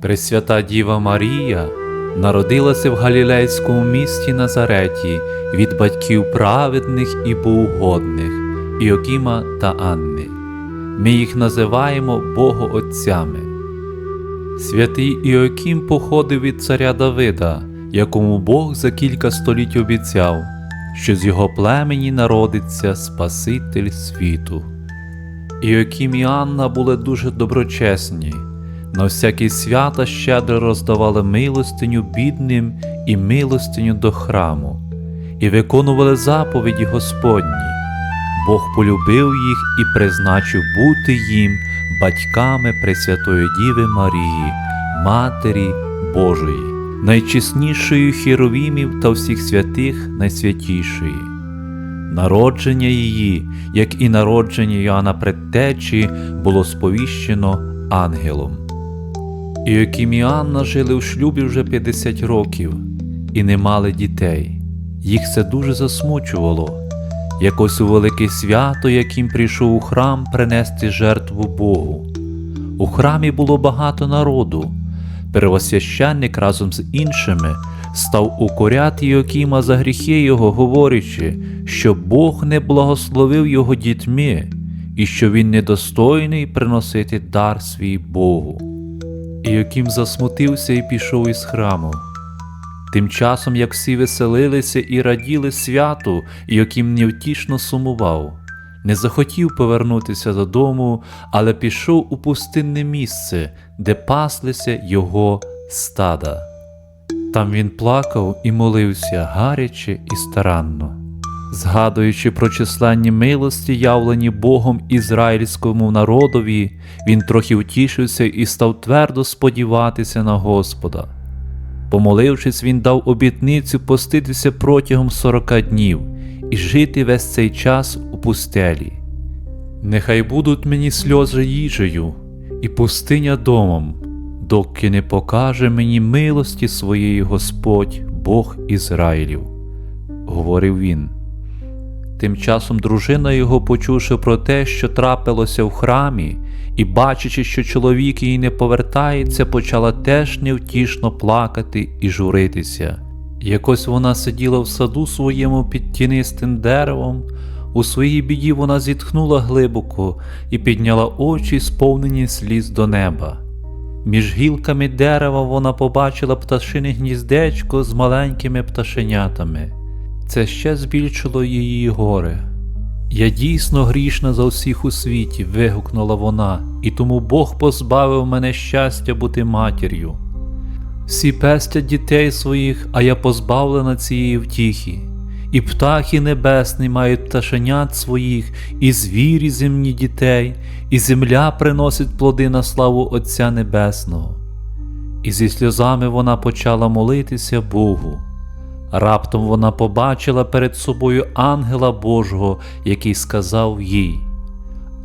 Пресвята Діва Марія народилася в галілейському місті Назареті від батьків праведних і богоугодних Іокіма та Анни. Ми їх називаємо Богоотцями. Святий Іокім походив від царя Давида, якому Бог за кілька століть обіцяв, що з його племені народиться Спаситель світу. Іокім і Анна були дуже доброчесні. На всякі свята щедро роздавали милостиню бідним і милостиню до храму, і виконували заповіді Господні. Бог полюбив їх і призначив бути їм батьками Пресвятої Діви Марії, Матері Божої, найчеснішої хіровімів та всіх святих найсвятішої. Народження її, як і народження Йоанна Предтечі, було сповіщено ангелом. Іокім і Анна жили у шлюбі вже 50 років і не мали дітей. Їх це дуже засмучувало. Якось у велике свято, яким прийшов у храм принести жертву Богу. У храмі було багато народу. Первосвященник разом з іншими став укоряти Іокіма за гріхи його, говорячи, що Бог не благословив його дітьми і що він недостойний приносити дар свій Богу. Іокім засмутився і пішов із храму. Тим часом, як всі веселилися і раділи святу, Іокім невтішно сумував, не захотів повернутися додому, але пішов у пустинне місце, де паслися його стада. Там він плакав і молився гаряче і старанно. Згадуючи про численні милості, явлені Богом ізраїльському народові, він трохи втішився і став твердо сподіватися на Господа. Помолившись, він дав обітницю поститися протягом сорока днів і жити весь цей час у пустелі. Нехай будуть мені сльози їжею і пустиня домом, доки не покаже мені милості своєї Господь, Бог Ізраїлів, говорив він. Тим часом дружина його, почувши про те, що трапилося в храмі, і бачачи, що чоловік її не повертається, почала теж невтішно плакати і журитися. Якось вона сиділа в саду своєму під тінистим деревом, у своїй біді вона зітхнула глибоко і підняла очі, сповнені сліз до неба. Між гілками дерева вона побачила пташине гніздечко з маленькими пташенятами. Це ще збільшило її горе. Я дійсно грішна за всіх у світі, вигукнула вона, і тому Бог позбавив мене щастя бути матір'ю. Всі пестять дітей своїх, а я позбавлена цієї втіхи. І птахи небесні мають пташенят своїх, і звірі земні дітей, і земля приносить плоди на славу Отця Небесного. І зі сльозами вона почала молитися Богу. Раптом вона побачила перед собою ангела Божого, який сказав їй: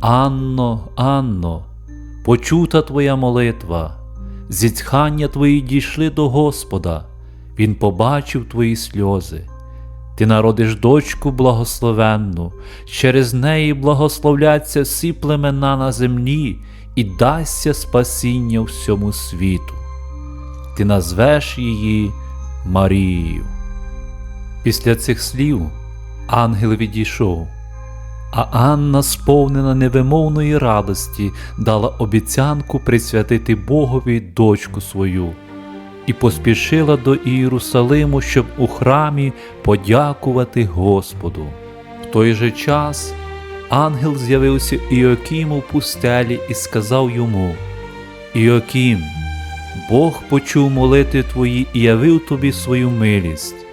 Анно, Анно, почута твоя молитва, зітхання твої дійшли до Господа, Він побачив твої сльози. Ти народиш дочку благословенну, через неї благословляться всі племена на землі і дасться спасіння всьому світу. Ти назвеш її Марією. Після цих слів ангел відійшов, а Анна, сповнена невимовної радості, дала обіцянку присвятити Богові дочку свою і поспішила до Ієрусалиму, щоб у храмі подякувати Господу. В той же час ангел з'явився Іокіму в пустелі і сказав йому: Іокім, Бог почув молити твої і явив тобі свою милість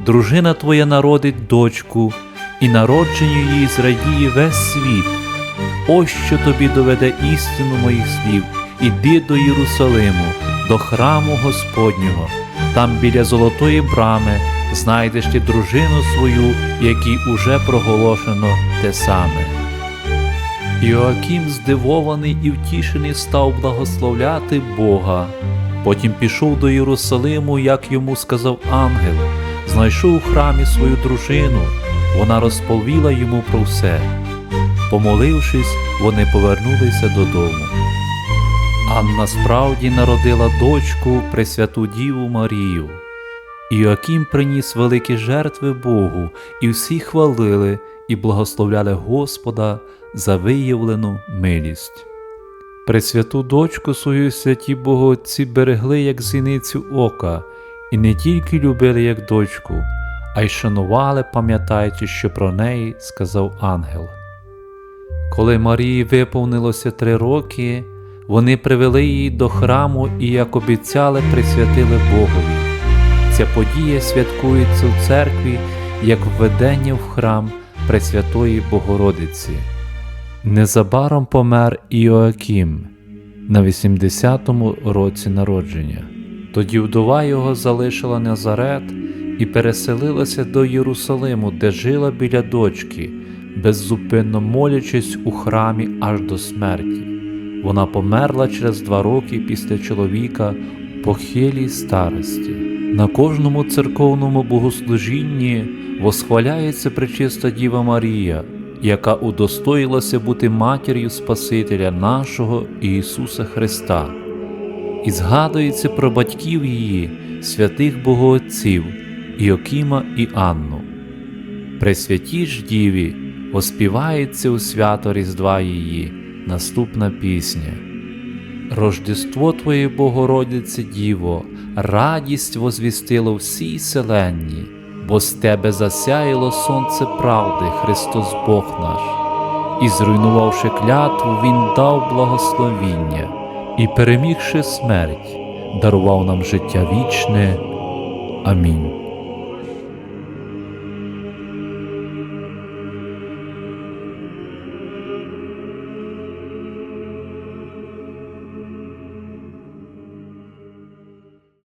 дружина твоя народить дочку, і народженню її зрадіє весь світ. Ось що тобі доведе істину моїх слів, іди до Єрусалиму, до храму Господнього, там біля золотої брами знайдеш ти дружину свою, якій уже проголошено те саме. Іоакім, здивований і втішений, став благословляти Бога. Потім пішов до Єрусалиму, як йому сказав ангел знайшов у храмі свою дружину, вона розповіла йому про все. Помолившись, вони повернулися додому. Анна справді народила дочку Пресвяту Діву Марію. Іоаким приніс великі жертви Богу, і всі хвалили і благословляли Господа за виявлену милість. Пресвяту дочку свою святі Боготці берегли як зіницю ока, і не тільки любили як дочку, а й шанували, пам'ятаючи, що про неї сказав ангел. Коли Марії виповнилося три роки, вони привели її до храму і, як обіцяли, присвятили Богові. Ця подія святкується в церкві як введення в храм Пресвятої Богородиці. Незабаром помер Іоаким на 80-му році народження. Тоді вдова його залишила Назарет і переселилася до Єрусалиму, де жила біля дочки, беззупинно молячись у храмі аж до смерті. Вона померла через два роки після чоловіка похилій старості. На кожному церковному богослужінні восхваляється пречиста Діва Марія, яка удостоїлася бути матір'ю Спасителя нашого Ісуса Христа, і згадується про батьків її, святих богоотців Іокіма і Анну. Пресвятій ж Діві оспівається у свято Різдва її наступна пісня. Рождество Твоє Богородице Діво, радість возвістило всій селенні, бо з Тебе засяяло сонце правди, Христос Бог наш, і, зруйнувавши клятву, Він дав благословіння, і, перемігши смерть, дарував нам життя вічне. Амінь.